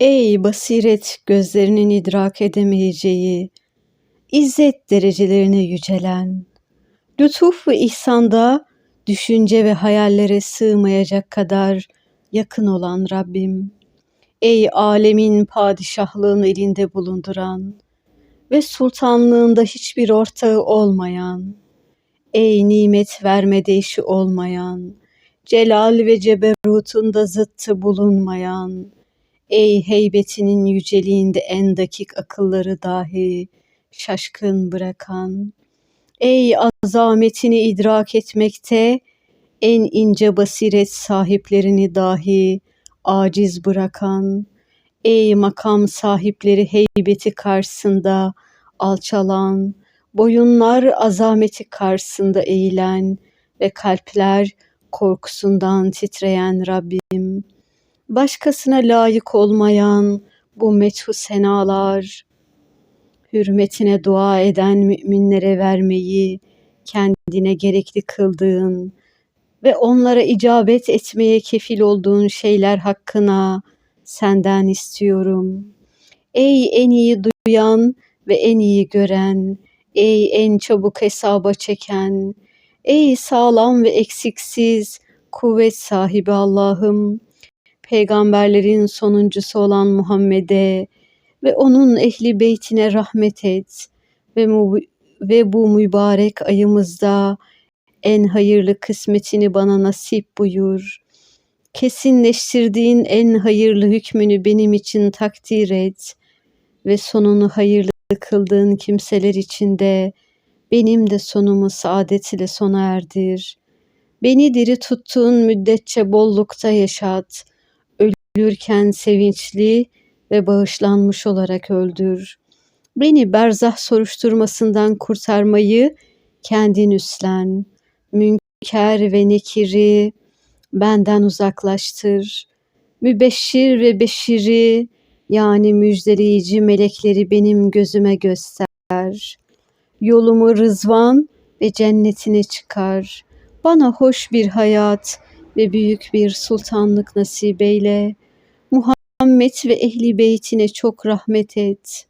Ey basiret gözlerinin idrak edemeyeceği, İzzet derecelerine yücelen, lütuf ve ihsanda düşünce ve hayallere sığmayacak kadar yakın olan Rabbim. Ey alemin padişahlığını elinde bulunduran ve sultanlığında hiçbir ortağı olmayan, ey nimet vermede eşi olmayan, celal ve ceberutunda zıttı bulunmayan, ey heybetinin yüceliğinde en dakik akılları dahi şaşkın bırakan, ey azametini idrak etmekte en ince basiret sahiplerini dahi aciz bırakan, ey makam sahipleri heybeti karşısında alçalan, boyunlar azameti karşısında eğilen ve kalpler korkusundan titreyen Rabbim, başkasına layık olmayan bu methu senalar, hürmetine dua eden müminlere vermeyi kendine gerekli kıldığın ve onlara icabet etmeye kefil olduğun şeyler hakkına senden istiyorum. Ey en iyi duyan ve en iyi gören, ey en çabuk hesaba çeken, ey sağlam ve eksiksiz kuvvet sahibi Allah'ım, peygamberlerin sonuncusu olan Muhammed'e ve onun ehli beytine rahmet et ve, ve bu mübarek ayımızda en hayırlı kısmetini bana nasip buyur. Kesinleştirdiğin en hayırlı hükmünü benim için takdir et ve sonunu hayırlı kıldığın kimseler içinde benim de sonumu saadet ile sona erdir. Beni diri tuttuğun müddetçe bollukta yaşat. Ölürken sevinçli ve bağışlanmış olarak öldür. Beni berzah soruşturmasından kurtarmayı kendin üstlen. Münker ve nekiri benden uzaklaştır. Mübeşşir ve beşiri yani müjdeleyici melekleri benim gözüme göster. Yolumu rızvan ve cennetine çıkar. Bana hoş bir hayat ve büyük bir sultanlık nasip eyle. Muhammed ve ehli beytine çok rahmet et.